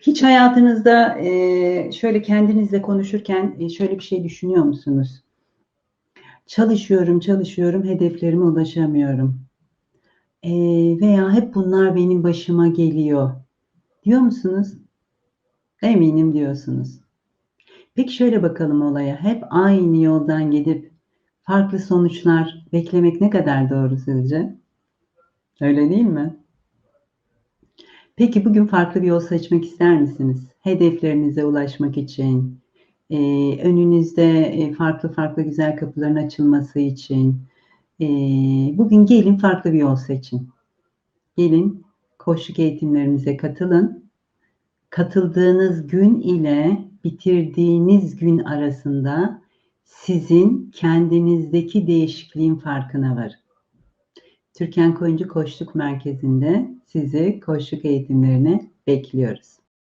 Hiç hayatınızda e, şöyle kendinizle konuşurken e, şöyle bir şey düşünüyor musunuz? Çalışıyorum, çalışıyorum, hedeflerime ulaşamıyorum. E, veya hep bunlar benim başıma geliyor. Diyor musunuz? Eminim diyorsunuz. Peki şöyle bakalım olaya. Hep aynı yoldan gidip farklı sonuçlar beklemek ne kadar doğru sizce? Öyle değil mi? Peki bugün farklı bir yol seçmek ister misiniz? Hedeflerinize ulaşmak için, e, önünüzde e, farklı farklı güzel kapıların açılması için. E, bugün gelin farklı bir yol seçin. Gelin koşuk eğitimlerimize katılın. Katıldığınız gün ile bitirdiğiniz gün arasında sizin kendinizdeki değişikliğin farkına varın. Türkan Koyuncu Koçluk Merkezi'nde sizi koçluk eğitimlerine bekliyoruz.